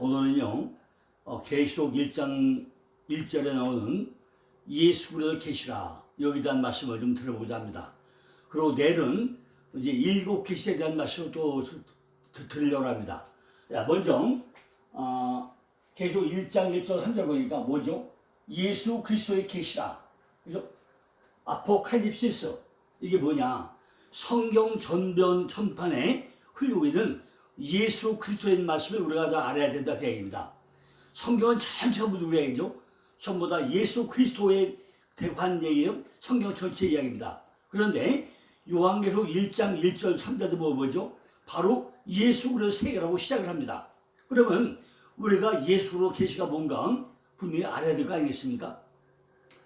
오늘은요, 어, 계시록 1장 1절에 나오는 예수 그리스도 계시라 여기에 대한 말씀을 좀 들어보자 합니다. 그리고 내일은 이제 일곱 계시에 대한 말씀을 또 드리려고 합니다. 자, 먼저 어, 계시록 1장 1절 3절 보니까 뭐죠? 예수 그리스도의 계시라. 그죠? 아포칼립시스 이게 뭐냐? 성경 전변 천판에 흘리고 있는 예수 그리스도의 말씀을 우리가 다 알아야 된다 그 얘기입니다. 성경은 전체가 누구 얘기죠? 전부 다 예수 그리스도에 대한 얘기예요. 성경 전체 이야기입니다. 그런데 요한계시록 1장 1절 3절도 뭐 뭐죠? 바로 예수 그리스도 세계라고 시작을 합니다. 그러면 우리가 예수로 계시가 뭔가 분명히 알아야 될 거 아니겠습니까?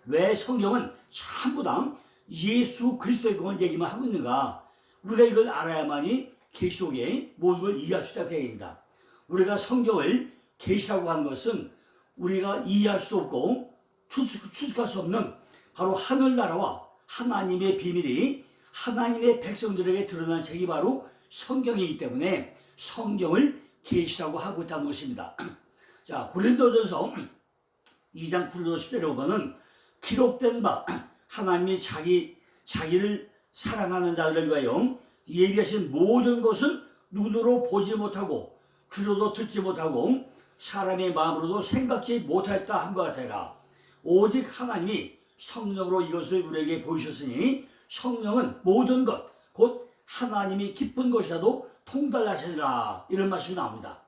왜 성경은 전부 다 예수 그리스도에 관한 얘기만 하고 있는가? 우리가 이걸 알아야만이 계시록의 모든 걸 이해할 수 있다는 얘기입니다. 우리가 성경을 계시라고 하는 것은 우리가 이해할 수 없고 추측, 추측할 수 없는 바로 하늘나라와 하나님의 비밀이 하나님의 백성들에게 드러난 책이 바로 성경이기 때문에 성경을 계시라고 하고 있다는 것입니다. 자, 고린도전서 2장 9절 10절에 보면은 기록된 바 하나님이 자기 자기를 사랑하는 자들을 위하여 예비하신 모든 것은 눈으로 보지 못하고 귀로도 듣지 못하고 사람의 마음으로도 생각지 못하였다 함과 같아라. 오직 하나님이 성령으로 이것을 우리에게 보이셨으니 성령은 모든 것, 곧 하나님이 기쁜 것이라도 통달하시리라. 이런 말씀이 나옵니다.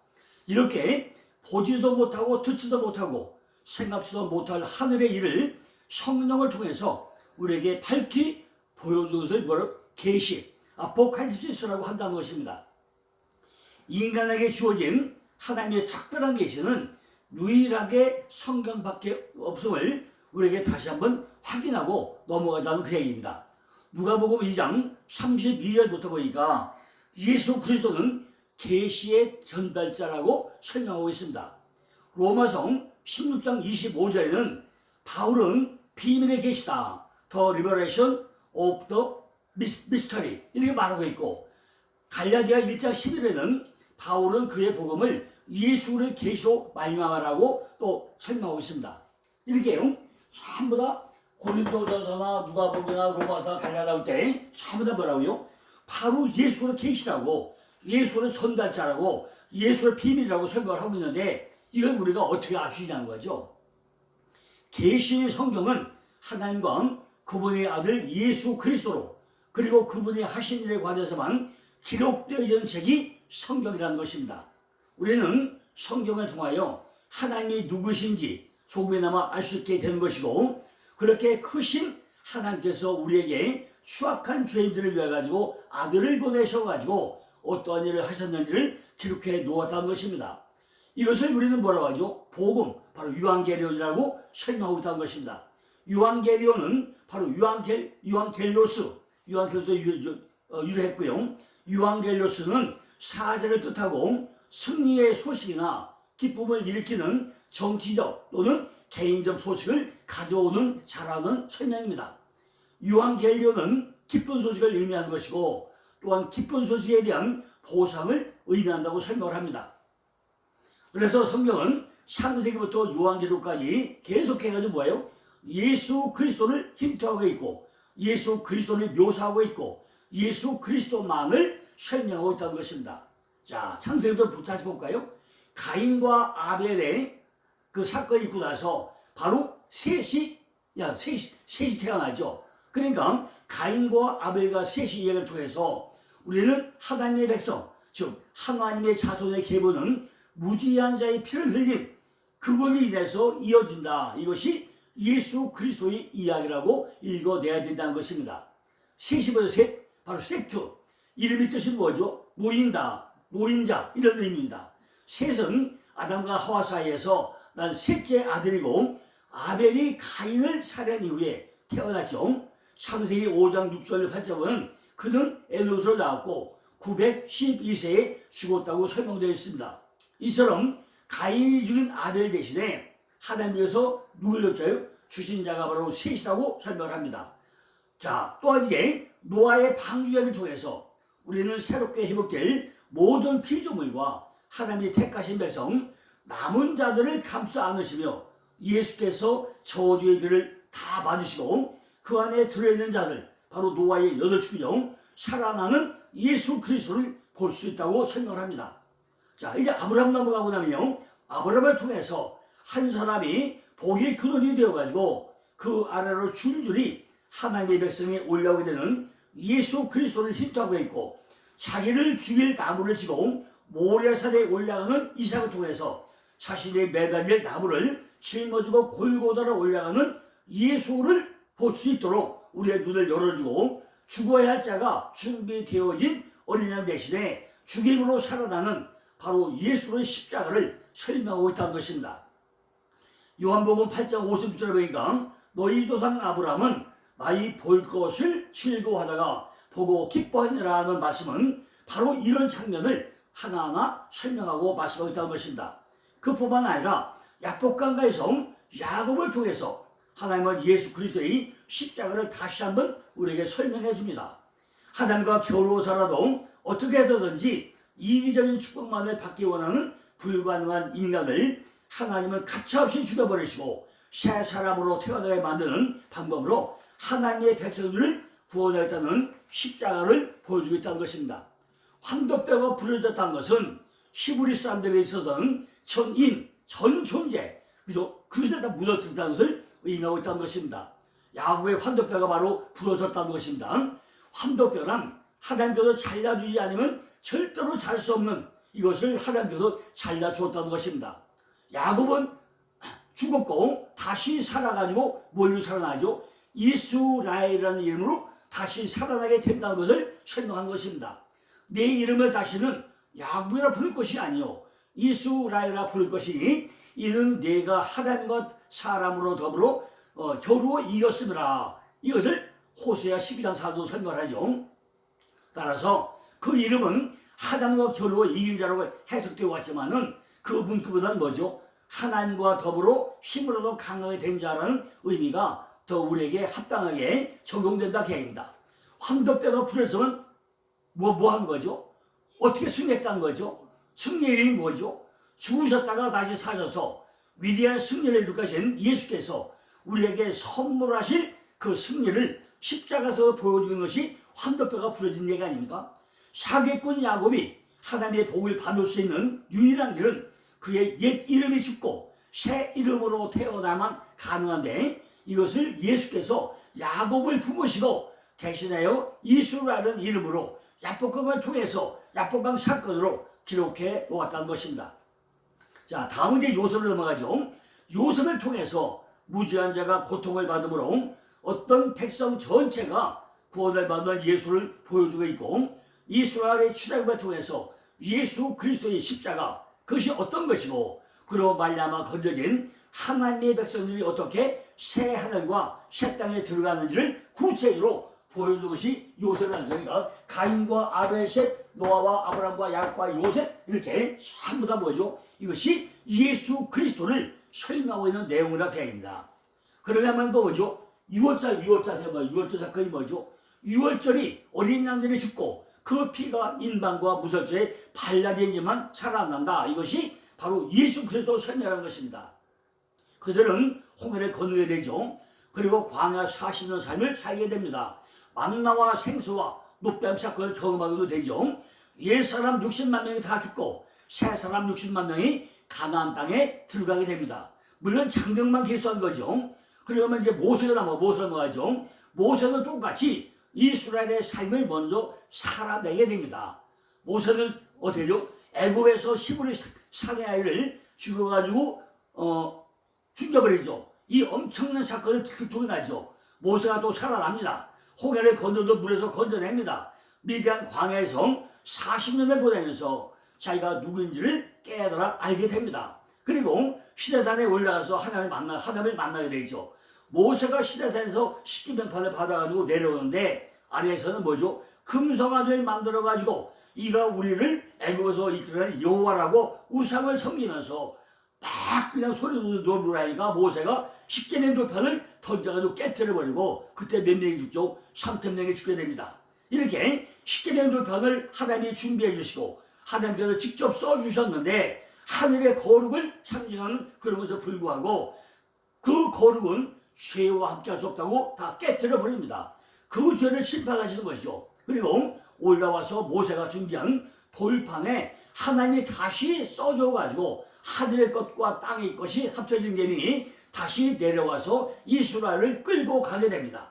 이렇게 보지도 못하고 듣지도 못하고 생각지도 못할 하늘의 일을 성령을 통해서 우리에게 밝히 보여주는 것을 뭐라 계시, 아포칼립시스라고 한다는 것입니다. 인간에게 주어진 하나님의 특별한 계시는 유일하게 성경밖에 없음을 우리에게 다시 한번 확인하고 넘어가자는 그 얘기입니다. 누가복음 2장 32절부터 보니까 예수 그리스도는 계시의 전달자라고 설명하고 있습니다. 로마성 16장 25절에는 바울은 비밀의 계시다. The Revelation of the Mystery 이렇게 말하고 있고 갈라디아 1장 11에는 바울은 그의 복음을 예수를 계시로 말미암아라고 또 설명하고 있습니다. 이렇게요. 전부 다 고린도전서나 누가복음이나 로마서 갈라디아 때 전부 다 뭐라고요? 바로 예수를 계시라고 예수를 전달자라고 예수를 비밀이라고 설명을 하고 있는데 이걸 우리가 어떻게 알 수 있냐는 거죠. 계시의 성경은 하나님과 그분의 아들 예수 그리스도로 그리고 그분이 하신 일에 관해서만 기록되어 있는 책이 성경이라는 것입니다. 우리는 성경을 통하여 하나님이 누구신지 조금이나마 알 수 있게 되는 것이고 그렇게 크신 하나님께서 우리에게 수악한 죄인들을 위해 가지고 아들을 보내셔 가지고 어떠한 일을 하셨는지를 기록해 놓았다는 것입니다. 이것을 우리는 뭐라고 하죠? 복음, 바로 유한계리온이라고 설명하고 있다는 것입니다. 유한계리온은 바로 유한겔, 유한겔로스, 유한겔로스 유래했고요. 유한겔로스는 사제를 뜻하고 승리의 소식이나 기쁨을 일으키는 정치적 또는 개인적 소식을 가져오는 자라는 설명입니다. 유한겔리온은 기쁜 소식을 의미하는 것이고 또한 기쁜 소식에 대한 보상을 의미한다고 설명을 합니다. 그래서 성경은 창세기부터 요한계시록까지 계속해가지고 뭐예요? 예수 그리스도를 힌트하고 있고 예수 그리스도를 묘사하고 있고 예수 그리스도만을 설명하고 있다는 것입니다. 자, 창세기부터 다시 볼까요? 가인과 아벨의 그 사건이 있고 나서 바로 셋이 야 셋이, 셋이 태어나죠. 그러니까 가인과 아벨과 셋이 이야기를 통해서 우리는 하나님의 백성, 즉 하나님의 자손의 계보는 무지한 자의 피를 흘린 그분이 인해서 이어진다. 이것이 예수 그리스도의 이야기라고 읽어내야 된다는 것입니다. 셋이보다 셋, 바로 섹트. 이름의 뜻이 뭐죠? 모인다, 모인자 이런 의미입니다. 셋은 아담과 하와 사이에서 난 셋째 아들이고 아벨이 가인을 살해한 이후에 태어났죠. 창세기 5장 6절 8절은 그는 엘롯으로 나왔고 912세에 죽었다고 설명되어 있습니다. 이처럼 가인이 죽인 아벨 대신에 하나님께서 누굴 줬어요? 주신 자가 바로 셋이라고 설명을 합니다. 자, 또한 이제 노아의 방주약을 통해서 우리는 새롭게 회복될 모든 피조물과 하나님이 택하신 백성, 남은 자들을 감싸 안으시며 예수께서 저주의 비를 다 받으시고 그 안에 들어있는 자들 바로 노아의 여덟 축이요 살아나는 예수 그리스도를 볼 수 있다고 설명합니다. 자 이제 아브라함 넘어가고 나면요 아브라함을 통해서 한 사람이 복의 근원이 되어가지고 그 아래로 줄줄이 하나님의 백성이 올라오게 되는 예수 그리스도를 힌트하고 있고 자기를 죽일 나무를 지고 모래산에 올라가는 이삭을 통해서 자신의 매달릴 나무를 짊어지고 골고다로 올라가는 예수를 볼 수 있도록 우리의 눈을 열어주고 죽어야 할 자가 준비되어진 어린 양 대신에 죽임으로 살아나는 바로 예수의 십자가를 설명하고 있다는 것입니다. 요한복음 8장 56절에 보니까 너희 조상 아브라함은 나이 볼 것을 즐거워하다가 보고 기뻐하느라 하는 말씀은 바로 이런 장면을 하나하나 설명하고 말씀하고 있다는 것입니다. 그뿐만 아니라 약복강가에서 야곱을 통해서 하나님은 예수 그리스도의 십자가를 다시 한번 우리에게 설명해 줍니다. 하나님과 겨루어 살아도 어떻게 해서든지 이기적인 축복만을 받기 원하는 불가능한 인간을 하나님은 가차없이 죽여버리시고 새 사람으로 태어나게 만드는 방법으로 하나님의 백성들을 구원하겠다는 십자가를 보여주고 있다는 것입니다. 황도뼈가 부러졌다는 것은 히브리 사람들에 있어서는 전인, 전 존재, 그죠? 그것에 다 묻어들었다는 것을 의미하고 있다는 것입니다. 야곱의 환도뼈가 바로 부러졌다는 것입니다. 환도뼈란 하나님께서 잘라주지 않으면 절대로 잘 수 없는 이것을 하나님께서 잘라주었다는 것입니다. 야곱은 죽었고 다시 살아가지고 뭘로 살아나죠? 이스라엘이라는 이름으로 다시 살아나게 된다는 것을 설명한 것입니다. 내 이름을 다시는 야곱이라 부를 것이 아니요 이스라엘이라 부를 것이니 이는 내가 하나님과 사람으로 더불어 어, 겨루어 이겼음이라 이것을 호세아 12장 4절 설명하죠. 따라서 그 이름은 하나님과 겨루어 이긴 자라고 해석되어 왔지만은 그 문구보다는 뭐죠? 하나님과 더불어 힘으로도 강하게 된 자라는 의미가 더 우리에게 합당하게 적용된다 계획입니다. 황도뼈가 불에서는 뭐, 뭐 한 거죠? 어떻게 승리했다는 거죠? 승리의 뭐죠? 죽으셨다가 다시 사셔서 위대한 승리를 이룩하신 예수께서 우리에게 선물하실 그 승리를 십자가에서 보여주는 것이 황도뼈가 부러진 얘기 아닙니까? 사기꾼 야곱이 하나님의 복을 받을 수 있는 유일한 길은 그의 옛 이름이 죽고 새 이름으로 태어나만 가능한데 이것을 예수께서 야곱을 품으시고 대신하여 이수라는 이름으로 야복강을 통해서 야복강 사건으로 기록해 놓았다는 것입니다. 자, 다음은 이제 요셉을 넘어가죠. 요셉을 통해서 무지한 자가 고통을 받음으로 어떤 백성 전체가 구원을 받는 예수를 보여주고 있고 이스라엘의 출애굽을 통해서 예수 그리스도의 십자가 그것이 어떤 것이고 그로 말미암아 건져진 하나님의 백성들이 어떻게 새 하늘과 새 땅에 들어가는지를 구체적으로 보여준 것이 요셉이라는 거니까 가인과 아벨 셋, 노아와 아브라함과 야곱과 요셉 이렇게 전부 다 뭐죠? 이것이 예수 그리스도를 설명하고 있는 내용이라 되어있습니다. 그러려면 뭐죠? 6월절, 6월절, 뭐 6월절 사건이 뭐죠? 6월절이 어린 양들이 죽고 그 피가 인방과 무설죄 에 발라진지만 살아난다. 이것이 바로 예수 그리스도 설명하는 것입니다. 그들은 홍해를 건너야 되죠. 그리고 광야 40년 삶을 살게 됩니다. 만나와 생수와 노뱀 사건을 경험하기도 되죠. 옛사람 60만 명이 다 죽고 새사람 60만 명이 가나안 땅에 들어가게 됩니다. 물론 장정만 기수한 거죠. 그러면 이제 모세가 남아 모세가 나가죠. 모세는 똑같이 이스라엘의 삶을 먼저 살아내게 됩니다. 모세는 어때요? 애굽에서 히브리 사내 아이를 죽여가지고 어 죽여버리죠. 이 엄청난 사건을 통해 나죠. 모세가 또 살아납니다. 홍해를 건져도 물에서 건져냅니다. 미디안 광야에서 40년을 보내면서 자기가 누구인지를 깨달아 알게 됩니다. 그리고 시내산에 올라가서 하나님을 만나 하나님을 만나게 되죠. 모세가 시내산에서 십기명판을 받아가지고 내려오는데 아래에서는 뭐죠? 금성아들 만들어 가지고 이가 우리를 애굽에서 이끌어낸 여호와라고 우상을 섬기면서 막 그냥 소리 누르라니까 모세가 십계명 조편을 던져가지고 깨뜨려 버리고 그때 몇 명이 죽죠? 3천 명이 죽게 됩니다. 이렇게 십계명 조편을 하나님이 준비해 주시고 하나님께서 직접 써 주셨는데 하늘의 거룩을 상징하는 그런 것에 불구하고 그 거룩은 죄와 함께 할 수 없다고 다 깨뜨려 버립니다. 그 죄를 심판하시는 것이죠. 그리고 올라와서 모세가 준비한 돌판에 하나님이 다시 써줘 가지고 하늘의 것과 땅의 것이 합쳐진 게니 다시 내려와서 이스라엘을 끌고 가게 됩니다.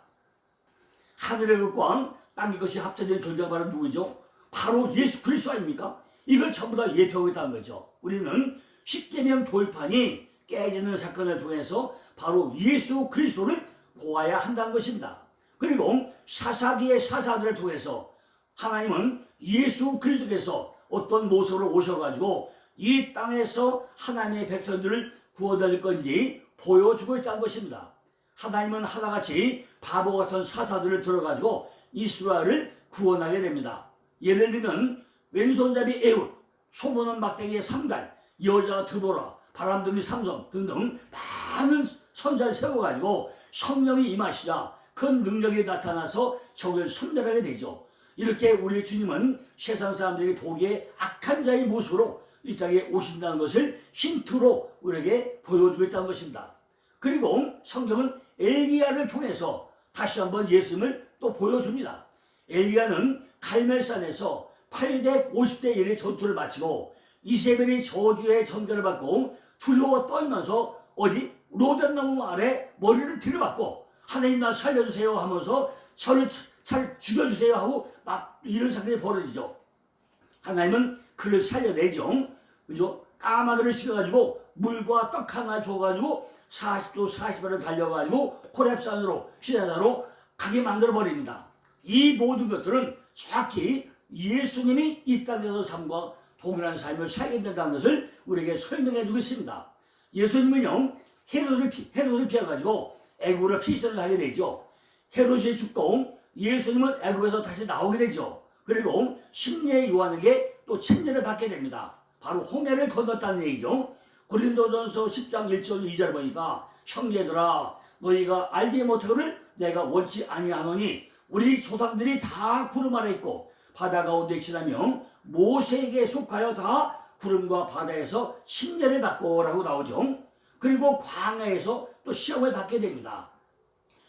하늘의 것과 땅의 것이 합쳐진 존재가 바로 누구죠? 바로 예수 그리스도 아닙니까? 이걸 전부 다 예표하고 있다는 거죠. 우리는 십계명 돌판이 깨지는 사건을 통해서 바로 예수 그리스도를 보아야 한다는 것입니다. 그리고 사사기의 사사들을 통해서 하나님은 예수 그리스도께서 어떤 모습으로 오셔가지고 이 땅에서 하나님의 백성들을 구원할 건지 보여주고 있다는 것입니다. 하나님은 하나같이 바보 같은 사사들을 들어가지고 이스라엘을 구원하게 됩니다. 예를 들면 왼손잡이 에웃, 소문은 막대기의 삼갈, 여자 드보라, 바람둥이 삼성 등등 많은 선자를 세워가지고 성령이 임하시자 큰 능력이 나타나서 적을 섬멸하게 되죠. 이렇게 우리 주님은 세상 사람들이 보기에 악한 자의 모습으로 이 땅에 오신다는 것을 힌트로 우리에게 보여주고 있다는 것입니다. 그리고 성경은 엘리야를 통해서 다시 한번 예수님을 또 보여줍니다. 엘리야는 갈멜산에서 850대 1의 전투를 마치고 이세벨이 저주의 전결을 받고 두려워 떨면서 어디 로뎀나무 아래 머리를 들여받고 하나님 나 살려주세요 하면서 저를 잘 죽여주세요 하고 막 이런 상황이 벌어지죠. 하나님은 그를 살려내죠. 그죠? 까마귀를 시켜가지고 물과 떡 하나 줘가지고 40도 40분을 달려가지고 호랩산으로 시내산으로 가게 만들어 버립니다. 이 모든 것들은 정확히 예수님이 이 땅에서 삶과 동일한 삶을 살게 된다는 것을 우리에게 설명해 주고 있습니다. 예수님은요 헤롯을 피, 헤롯을 피해가지고 애굽으로 피신을 하게 되죠. 헤롯이 죽고 예수님은 애굽에서 다시 나오게 되죠. 그리고 심리의 요한에게 또 침례를 받게 됩니다. 바로 홍해를 건넜다는 얘기죠. 고린도전서 10장 1절 2절 보니까 형제들아 너희가 알지 못하거를 내가 원치 아니하노니 우리 조상들이 다 구름 아래 있고 바다 가운데 지나며 모세에게 속하여 다 구름과 바다에서 침례를 받고 라고 나오죠. 그리고 광야에서 또 시험을 받게 됩니다.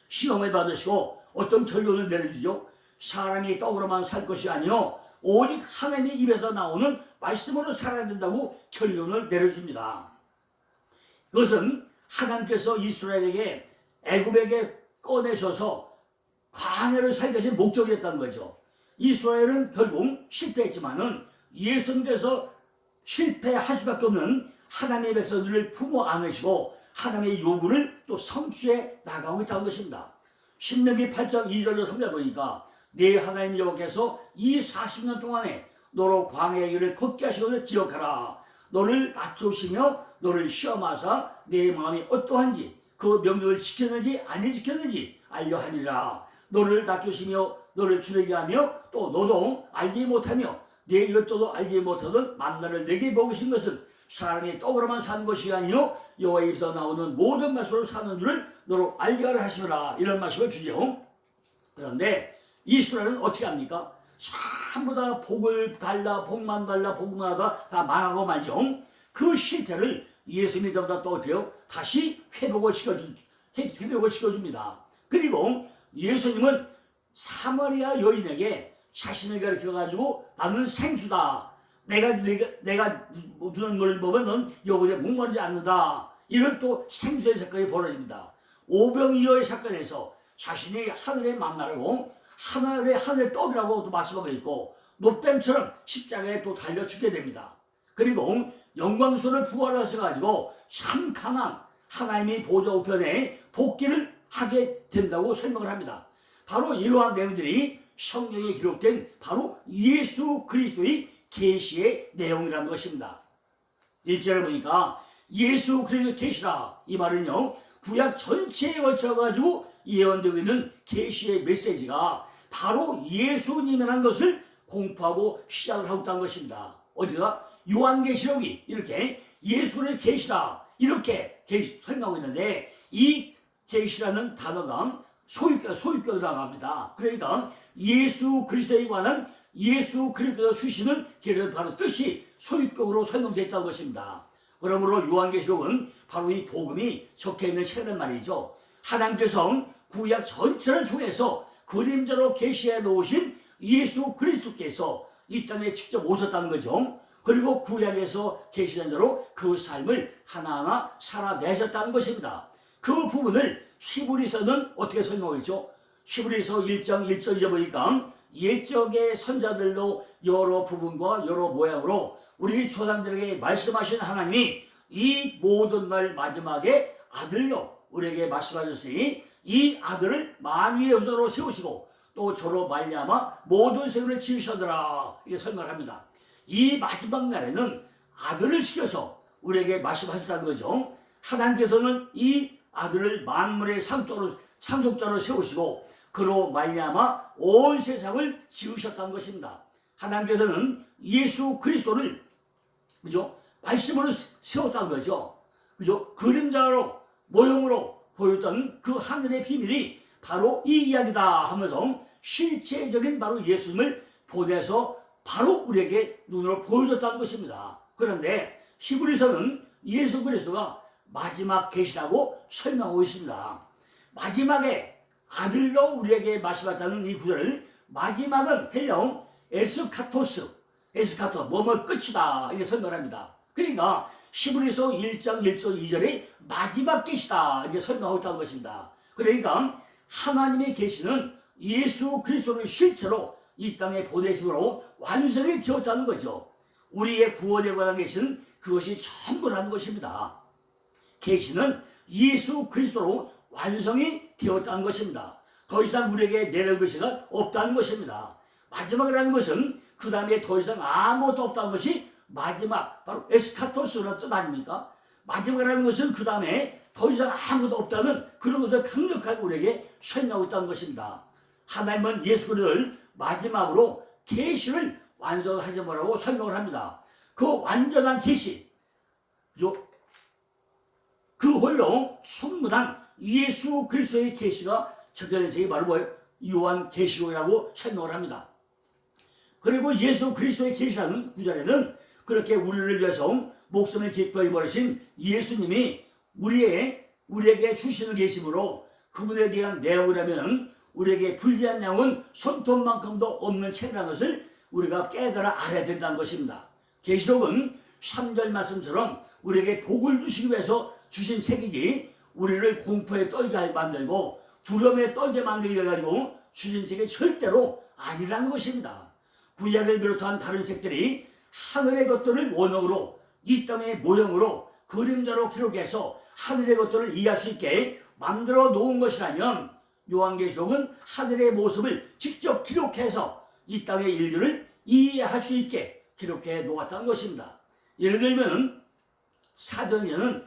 시험을 받으시고 어떤 결론을 내려주죠? 사람이 떡으로만 살 것이 아니요 오직 하나님의 입에서 나오는 말씀으로 살아야 된다고 결론을 내려줍니다. 그것은 하나님께서 이스라엘에게 애굽에게 꺼내셔서 광야를 살게 하신 목적이었다는 거죠. 이스라엘은 결국 실패했지만은 예수님께서 실패할 수밖에 없는 하나님의 백성들을 품어 안으시고 하나님의 요구를 또 성취해 나가고 있다는 것입니다. 신명기 8장 2절로 3절 보니까 내 하나님 여호와께서 이 40년 동안에 너로 광야의 길을 걷게 하시거늘 기억하라. 너를 낮추시며 너를 시험하사 내 마음이 어떠한지 그 명령을 지켰는지 아니 지켰는지 알려 하니라. 너를 낮추시며 너를 주르게 하며 또 너도 알지 못하며 내 이것저것 알지 못하던 만나를 내게 먹으신 것은 사람이 떡으로만 사는 것이 아니요 여호와에서 나오는 모든 말씀으로 사는 줄을 너로 알게 하라 하시라 이런 말씀을 주죠. 그런데 이스라엘은 어떻게 합니까? 전부 다 복을 달라 복만 달라 복만 하다 다 망하고 말죠. 그 실패를 예수님이 전부 다또 어때요? 다시 회복을 시켜주 회복을 시켜줍니다. 그리고 예수님은 사마리아 여인에게 자신을 가르쳐 가지고 나는 생수다. 내가 내가 내가 주는 걸 보면 넌 영혼에 목마르지 않는다. 이런 또 생수의 사건이 벌어집니다. 오병이어의 사건에서 자신이 하늘의 만나라고 하늘의 하늘의 떡이라고 또 말씀하고 있고 노뱀처럼 십자가에 또 달려 죽게 됩니다. 그리고 영광스러운 부활하셔 가지고 참 강한 하나님의 보좌 우편에 복귀를 하게 된다고 설명을 합니다. 바로 이러한 내용들이 성경에 기록된 바로 예수 그리스도의 계시의 내용이라는 것입니다. 1절을 보니까 예수 그리스도 계시라 이 말은요 구약 전체에 걸쳐 가지고 예언되고 있는 계시의 메시지가 바로 예수님이라는 것을 공부하고 시작을 하고 있다는 것입니다. 어디가 요한계시록이 이렇게 예수를 계시라 이렇게 계시, 설명하고 있는데 이 계시라는 단어가 소유격 소유격이라고 합니다. 그러니까 예수 그리스도에 관한 예수 그리스도 주시는 길은 바로 뜻이 소유격으로 설명되어 있다는 것입니다. 그러므로 요한계시록은 바로 이 복음이 적혀 있는 책이란 말이죠. 하나님께서 구약 전체를 통해서 그림자로 계시해 놓으신 예수 그리스도께서 이 땅에 직접 오셨다는 거죠. 그리고 구약에서 계시된 대로 그 삶을 하나하나 살아내셨다는 것입니다. 그 부분을 히브리서는 어떻게 설명하고 있죠? 히브리서 1장 1절 이제 보니까 옛적의 선자들로 여러 부분과 여러 모양으로 우리 조상들에게 말씀하신 하나님이 이 모든 날 마지막에 아들로 우리에게 말씀하셨으니 이 아들을 만유의 후손으로 세우시고 또 저로 말미암아 모든 세계를 지으셨더라 이게 설명합니다. 이 마지막 날에는 아들을 시켜서 우리에게 말씀하셨다는 거죠. 하나님께서는 이 아들을 만물의 상속자로 세우시고 그로 말미암아 온 세상을 지으셨다는 것입니다. 하나님께서는 예수 그리스도를 그죠? 말씀으로 세웠다는 거죠. 그죠? 그림자로 모형으로 보였던 그 하늘의 비밀이 바로 이 이야기다 하면서 실체적인 바로 예수님을 보내서 바로 우리에게 눈으로 보여줬다는 것입니다. 그런데 히브리서는 예수 그리스도가 마지막 계시라고 설명하고 있습니다. 마지막에 아들로 우리에게 말씀하셨다는 이 구절을 마지막은 헬라어 에스카토스 에스카토 뭐뭐 끝이다 이렇게 설명합니다. 그러니까 히브리서 1장 1절 2절에 마지막 계시다 이렇게 설명하고 있다는 것입니다. 그러니까 하나님의 계시는 예수 그리스도를 실체로 이 땅에 보내심으로 완성이 되었다는 거죠. 우리의 구원에 관한 계시는 그것이 전부라는 것입니다. 계시는 예수 그리스도로 완성이 되었다는 것입니다. 더 이상 우리에게 내려올 것이가 없다는 것입니다. 마지막이라는 것은 그 다음에 더 이상 아무것도 없다는 것이 마지막 바로 에스카토스라는 뜻 아닙니까? 마지막이라는 것은 그 다음에 더 이상 아무것도 없다는 그런 것을 강력하게 우리에게 설명하고 있다는 것입니다. 하나님은 예수 그리스도를 마지막으로 계시를 완성하셔보라고 설명을 합니다. 그 완전한 계시? 그 홀로 충분한 예수 그리스도의 계시가 적혀진 책이 바로 뭐예요? 요한 계시록이라고 설명을 합니다. 그리고 예수 그리스도의 계시라는 구절에는 그렇게 우리를 위해서 목숨을 기꺼이 버리신 예수님이 우리의 우리에게 주시는 계심으로 그분에 대한 내용이라면 우리에게 불리한 내용은 손톱만큼도 없는 책이라는 것을 우리가 깨달아 알아야 된다는 것입니다. 계시록은 3절 말씀처럼 우리에게 복을 주시기 위해서 주신 책이지 우리를 공포에 떨게 할 만들고 두려움에 떨게 만들기 위해 가지고 주신 책이 절대로 아니라는 것입니다. 구약을 비롯한 다른 책들이 하늘의 것들을 원형으로 이 땅의 모형으로 그림자로 기록해서 하늘의 것들을 이해할 수 있게 만들어 놓은 것이라면 요한계시록은 하늘의 모습을 직접 기록해서 이 땅의 일들을 이해할 수 있게 기록해 놓았다는 것입니다. 예를 들면 사도행전은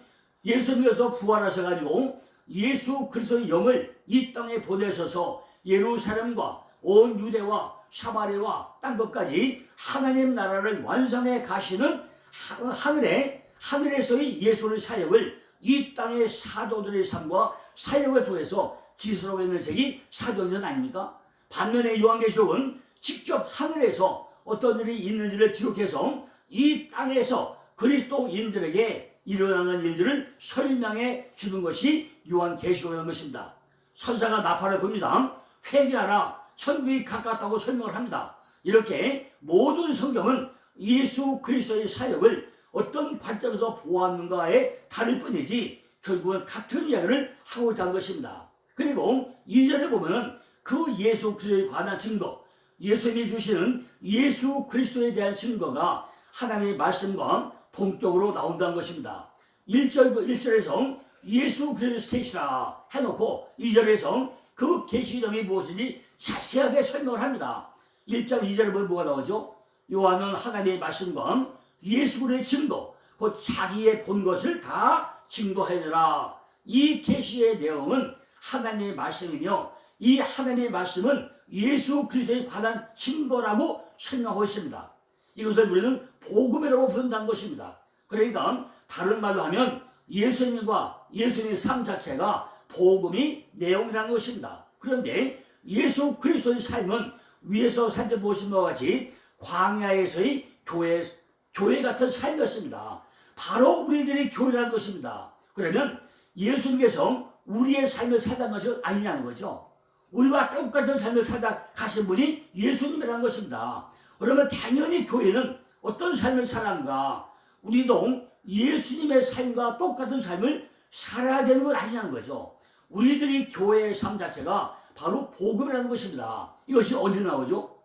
예수님께서 부활하셔가지고 예수 그리스도의 영을 이 땅에 보내셔서 예루살렘과 온 유대와 사마리아와 땅 끝까지 하나님 나라를 완성해 가시는 하- 하늘에 하늘에서의 예수의 사역을 이 땅의 사도들의 삶과 사역을 통해서 기술하고 있는 책이 사도행전 아닙니까? 반면에 요한계시록은 직접 하늘에서 어떤 일이 있는지를 기록해서 이 땅에서 그리스도인들에게 일어나는 일들을 설명해 주는 것이 요한 계시록이라는 것입니다. 선사가 나팔을 봅니다. 회개하라. 천국이 가깝다고 설명을 합니다. 이렇게 모든 성경은 예수 그리스도의 사역을 어떤 관점에서 보았는가에 다를 뿐이지 결국은 같은 이야기를 하고 있다는 것입니다. 그리고 이전에 보면은 그 예수 그리스도에 관한 증거, 예수님이 주시는 예수 그리스도에 대한 증거가 하나님의 말씀과 본격으로 나온다는 것입니다. 1절, 1절에서 예수 그리스도 계시라 해놓고 2절에서 그 계시령이 무엇인지 자세하게 설명을 합니다. 1장 2절에 보면 뭐가 나오죠? 요한은 하나님의 말씀과 예수 그리스도의 증거, 곧 자기의 본 것을 다 증거하느라. 이 계시의 내용은 하나님의 말씀이며 이 하나님의 말씀은 예수 그리스도에 관한 증거라고 설명하고 있습니다. 이것을 우리는 복음이라고 부른다는 것입니다. 그러니까 다른 말로 하면 예수님과 예수님의 삶 자체가 복음이 내용이라는 것입니다. 그런데 예수 그리스도의 삶은 위에서 살펴보신 것과 같이 광야에서의 교회, 교회 같은 삶이었습니다. 바로 우리들이 교회라는 것입니다. 그러면 예수님께서 우리의 삶을 살다 것이 아니냐는 거죠. 우리와 똑같은 삶을 살다 가신 분이 예수님이라는 것입니다. 그러면 당연히 교회는 어떤 삶을 살아는가? 우리도 예수님의 삶과 똑같은 삶을 살아야 되는 건 아니냐는 거죠. 우리들이 교회의 삶 자체가 바로 복음이라는 것입니다. 이것이 어디 나오죠?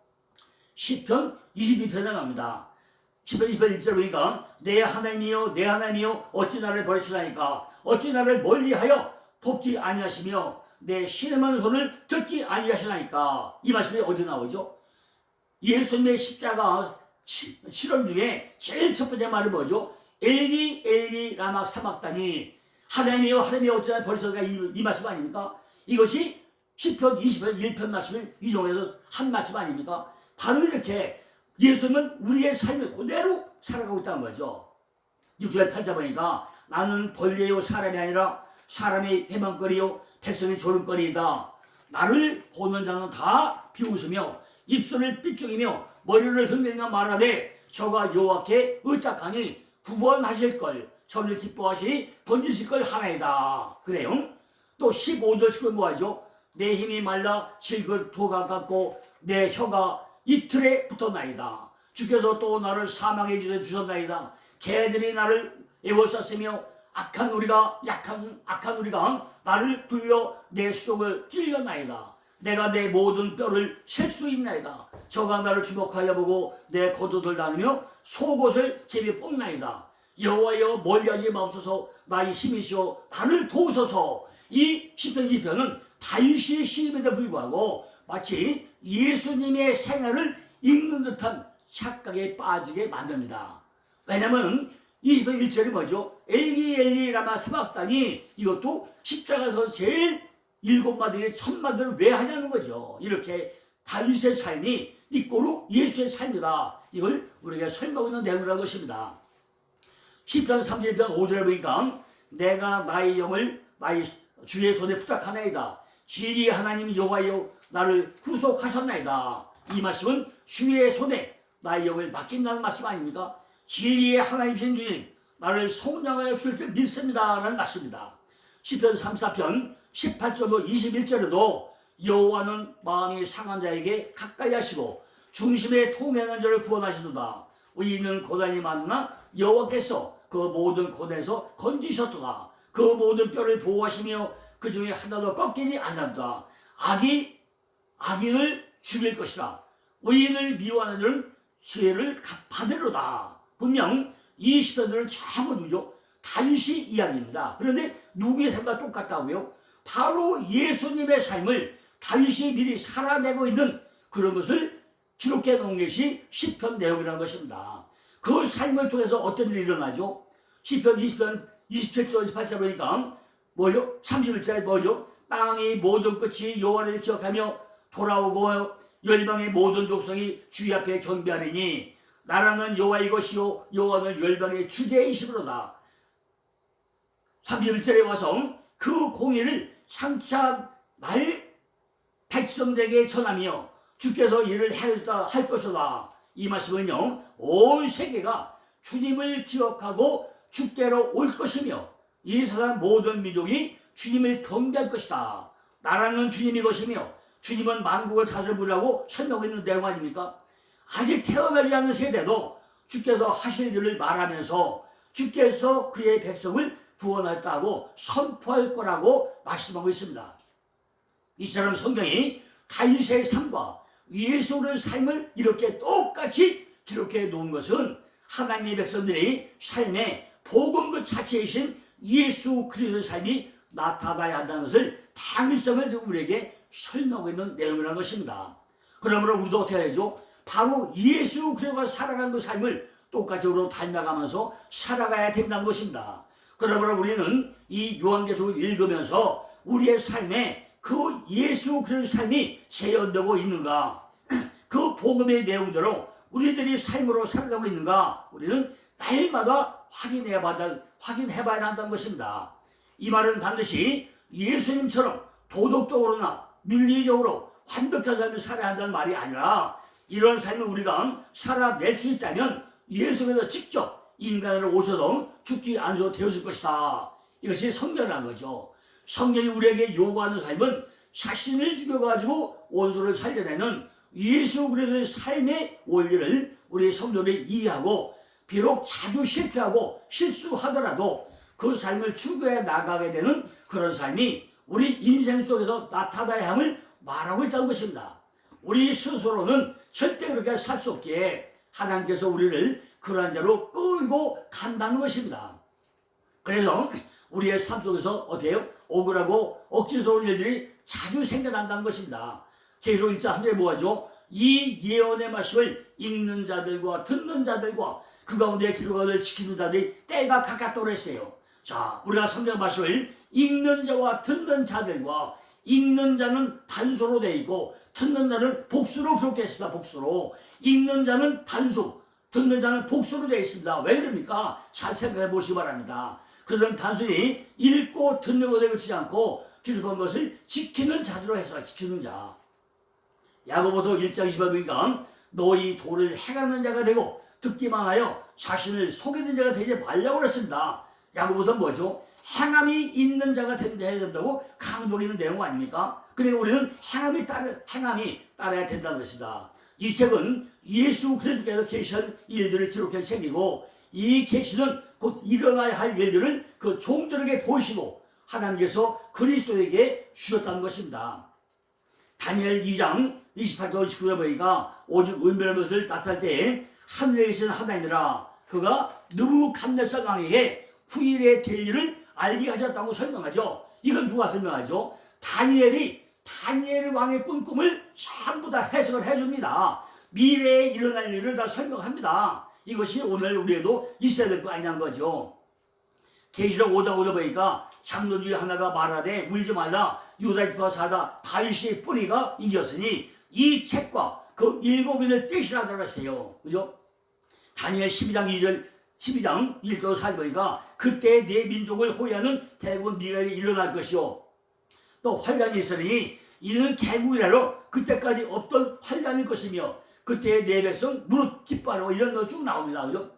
시편 22편에 나옵니다. 시편 22편 1절 보니까 내 하나님이여 내 하나님이여 어찌 나를 버리시나이까 어찌 나를 멀리하여 돕지 아니하시며 내 신음한 손을 듣지 아니하시나이까 이 말씀이 어디 나오죠? 예수님의 십자가 시- 실험 중에 제일 첫 번째 말이 뭐죠? 엘리 엘리 라마 사막다니 하나님이여 하나님이여 나를 버리시나이까 이, 이 말씀 아닙니까? 이것이 시편 20편 1편 말씀을 이용해서 한 말씀 아닙니까? 바로 이렇게 예수님은 우리의 삶을 그대로 살아가고 있다는 거죠. 6절 8절 보니까 나는 벌레요 사람이 아니라 사람이 해방거리요 백성이 조름거리이다. 나를 보는 자는 다 비웃으며 입술을 삐죽이며 머리를 흔들며 말하되 저가 여호와께 의탁하니 구원하실 걸 저를 기뻐하시니 던지실 걸 하나이다. 그래요. 또 15절 19절 뭐하죠? 내 힘이 말라 질그 도가 같고 내 혀가 이틀에 붙었나이다. 주께서 또 나를 사망에 주셨나이다. 개들이 나를 애워쌌으며 악한 우리가 약한 악한 우리가 나를 불려 내 수족을 찔렸나이다. 내가 내 모든 뼈를 셀 수 있나이다. 저가 나를 주목하여 보고 내 겉옷을 나누며 속옷을 제비 뽑나이다. 여호와여 멀리하지 마옵소서 나의 힘이시오 나를 도우소서 이 시편 2편은 다윗의 시임에도 불구하고 마치 예수님의 생애를 읽는 듯한 착각에 빠지게 만듭니다. 왜냐면 20편 1절이 뭐죠? 엘리 엘리 라마 사막다니 이것도 십자가에서 제일 일곱 마디의 첫 마디를 왜 하냐는 거죠. 이렇게 다윗의 삶이 이꼬로 예수의 삶이다. 이걸 우리가 설명하고 있는 내용이라는 것입니다. 10편 31편 5절에 보니까 내가 나의 영을 나의 주의 손에 부탁하나이다. 진리의 하나님 여호와여 나를 구속하셨나이다. 이 말씀은 주의 손에 나의 영을 맡긴다는 말씀 아닙니까? 진리의 하나님신 주님 나를 성령하여 줄줄 믿습니다. 라는 말씀입니다. 10편 34편 18절로 21절에도 여호와는 마음이 상한 자에게 가까이 하시고 중심에 통행한 자를 구원하시도다. 의인은 고난이 많으나 여호와께서 그 모든 고난에서 건지셨도다. 그 모든 뼈를 보호하시며 그 중에 하나도 꺾이지 않았다. 악이 악인을 죽일 것이라. 의인을 미워하는 자는 죄를 갚아내로다. 분명 이 시편들은 전부 누죠? 다윗이 이야기입니다. 그런데 누구의 삶과 똑같다고요? 바로 예수님의 삶을 다윗이 미리 살아내고 있는 그런 것을 기록해 놓은 것이 시편 내용이라는 것입니다. 그 삶을 통해서 어떤 일이 일어나죠? 시편 20편 27절 28절 보니까 뭐요? 31절에 뭐죠? 땅의 모든 끝이 여호와를 기억하며 돌아오고 열방의 모든 족속이 주의 앞에 경배하느니 나라는 여호와 이것이요 여호와는 열방의 주제이시로다. 31절에 와서 그 공의를 창차 날 백성들에게 전하며 주께서 이를 하였다 할 것이다. 이 말씀은요 온 세계가 주님을 기억하고 주께로 올 것이며 이 세상 모든 민족이 주님을 경배할 것이다. 나라는 주님이 것이며 주님은 만국을 다스리라고 설명하고 있는 내용 아닙니까? 아직 태어나지 않은 세대도 주께서 하실 일을 말하면서 주께서 그의 백성을 구원했다고 선포할 거라고 말씀하고 있습니다. 이 사람 성경이 다윗의 삶과 예수의 삶을 이렇게 똑같이 기록해 놓은 것은 하나님의 백성들이 삶의 복음 그 자체이신 예수 그리스도의 삶이 나타나야 한다는 것을 당위성을 우리에게 설명하고 있는 내용이라는 것입니다. 그러므로 우리도 어떻게 해야죠? 바로 예수 그리스도가 살아간 그 삶을 똑같이 우리로 닮아가면서 살아가야 된다는 것입니다. 그러므로 우리는 이 요한계시록을 읽으면서 우리의 삶에 그 예수 그리스도의 삶이 재현되고 있는가? 그 복음의 내용대로 우리들이 삶으로 살아가고 있는가? 우리는 날마다 확인해야 받아, 확인해 봐야 한다는 것입니다. 이 말은 반드시 예수님처럼 도덕적으로나 윤리적으로 완벽한 삶을 살아야 한다는 말이 아니라 이런 삶을 우리가 살아낼 수 있다면 예수께서 직접 인간으로 오셔도 죽지 않으셔도 되었을 것이다. 이것이 성경이라는 거죠. 성경이 우리에게 요구하는 삶은 자신을 죽여가지고 원수를 살려내는 예수 그리스도의 삶의 원리를 우리 성도들이 이해하고 비록 자주 실패하고 실수하더라도 그 삶을 추구해 나가게 되는 그런 삶이 우리 인생 속에서 나타나야 함을 말하고 있다는 것입니다. 우리 스스로는 절대 그렇게 살 수 없기에 하나님께서 우리를 그러한 자로 끌고 간다는 것입니다. 그래서 우리의 삶 속에서 어때요? 억울하고 억지스러운 일들이 자주 생겨난다는 것입니다. 계속 일자 한에 뭐하죠? 이 예언의 말씀을 읽는 자들과 듣는 자들과 그 가운데 기록을 지키는 자들이 때가 가깝다고 했어요. 자, 우리가 성경 말씀을 읽는 자와 듣는 자들과 읽는 자는 단수로 되어 있고 듣는 자는 복수로 기록되어 있습니다. 복수로. 읽는 자는 단수, 듣는 자는 복수로 되어 있습니다. 왜 그럽니까? 잘 생각해 보시기 바랍니다. 그들은 단순히 읽고 듣는 것에 그치지 않고 기록한 것을 지키는 자들로 해서 지키는 자. 야고보서 1장 20절 보니까 너희 도를 행하는 자가 되고 듣기만 하여 자신을 속이는 자가 되지 말라고 그랬습니다. 야고보서 뭐죠? 행함이 있는 자가 돼야 된다고 강조하는 내용 아닙니까? 그리고 우리는 행함이 따라 행함이 따라야 된다는 것입니다. 이 책은 예수 그리스도께서 계시한 일들을 기록한 책이고 이 계시는 곧 일어나야 할 일들을 그 종들에게 보시고 하나님께서 그리스도에게 주셨다는 것입니다. 다니엘 2장 28절 29절 보니까 오직 은별한 것을 나타날 때에 하늘에 계신 하나님이라 그가 느부갓네살 왕에게 후일에 될 일을 알게 하셨다고 설명하죠. 이건 누가 설명하죠? 다니엘이 다니엘 왕의 꿈꿈을 전부 다 해석을 해줍니다. 미래에 일어날 일을 다 설명합니다. 이것이 오늘 우리에도 있어야 될 거 아니냐는 거죠. 계시록 5장 5절 보니까 장로 중에 하나가 말하되 물지 말라 유다지파 사다 다윗의 뿌리가 이겼으니 이 책과 그 일곱 인을 빼시라 그랬어요. 그죠? 다니엘 12장 2절 12장 1절 4절 보니까 그때 내 민족을 호위하는 대군 미갈이 일어날 것이요. 또 환란이 있으니 이는 개국이라로 그때까지 없던 환란일 것이며 그때 내 백성 무릇 기뻐하고 이런 거 쭉 나옵니다. 그죠?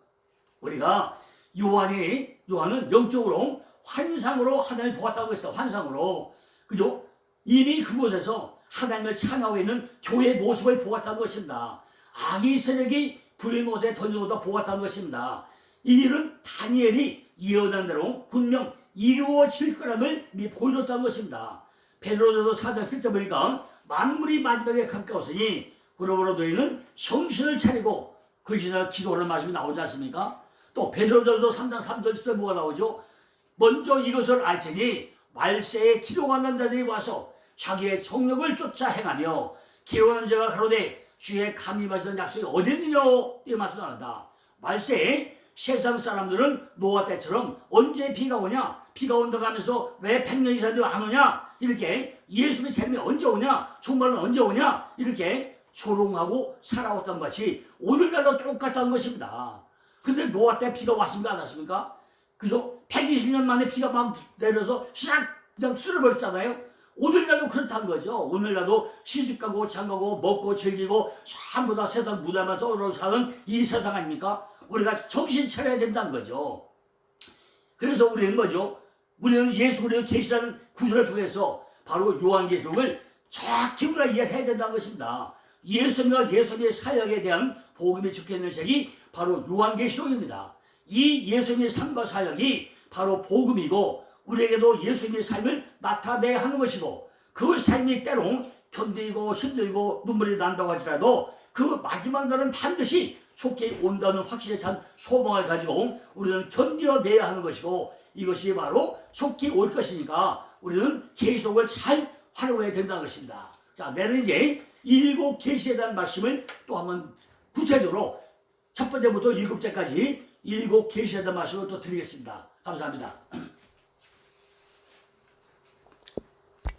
우리가 요한이 요한은 영적으로 환상으로 하나님을 보았다고 했어. 환상으로. 그죠? 이미 그곳에서 하나님을 찬양하고 있는 교회의 모습을 보았다는 것입니다. 아기 세력이 불못에 던져놓다 보았다는 것입니다. 이 일은 다니엘이 예언한 대로 분명 이루어질 거라는 미 보여줬다는 것입니다. 베드로전서 4장 7절 보니까 만물이 마지막에 가까웠으니 그러므로 너희는 정신을 차리고 그리스도 기도하는 말씀이 나오지 않습니까? 또 베드로전서 3장 3절 10절 뭐가 나오죠? 먼저 이것을 알테니 말세에 기도하는 자들이 와서 자기의 정력을 쫓아 행하며 기도하는 자가 가로되 주의 감임하시던 약속이 어디 있느냐 이 말씀 나온다. 말세에 세상 사람들은 노아 때처럼 언제 비가 오냐 비가 온다고 하면서 왜 백년이 지났는데 안 오냐 이렇게 예수의 재림이 언제 오냐 종말은 언제 오냐 이렇게 조롱하고 살아왔던 것이 오늘날도 똑같다는 것입니다. 근데 노아 때 비가 왔습니까 안 왔습니까? 그죠? 120년 만에 비가 막 내려서 싹 그냥 쓸어버렸잖아요. 오늘날도 그렇다는 거죠. 오늘날도 시집가고 장가고 먹고 즐기고 전부 다 세상 무대만 떠오르 사는 이 세상 아닙니까? 우리가 정신 차려야 된다는 거죠. 그래서 우리는 뭐죠? 우리는 예수 그리스도 계시라는 구절을 통해서 바로 요한계시록을 정확히 우리가 이해해야 된다는 것입니다. 예수님과 예수님의 사역에 대한 복음이 적혀있는 책이 바로 요한계시록입니다. 이 예수님의 삶과 사역이 바로 복음이고 우리에게도 예수님의 삶을 나타내야 하는 것이고 그 삶이 때론 견디고 힘들고 눈물이 난다고 하더라도 그 마지막 날은 반드시 속히 온다는 확실에 찬 소망을 가지고 우리는 견뎌내야 하는 것이고 이것이 바로 속히 올 것이니까 우리는 계시록을 잘 활용해야 된다는 것입니다. 자, 내는 이제 일곱 계시에 대한 말씀을 또 한번 구체적으로 첫 번째부터 일곱째까지 일곱 계시에 대한 말씀을 또 드리겠습니다. 감사합니다.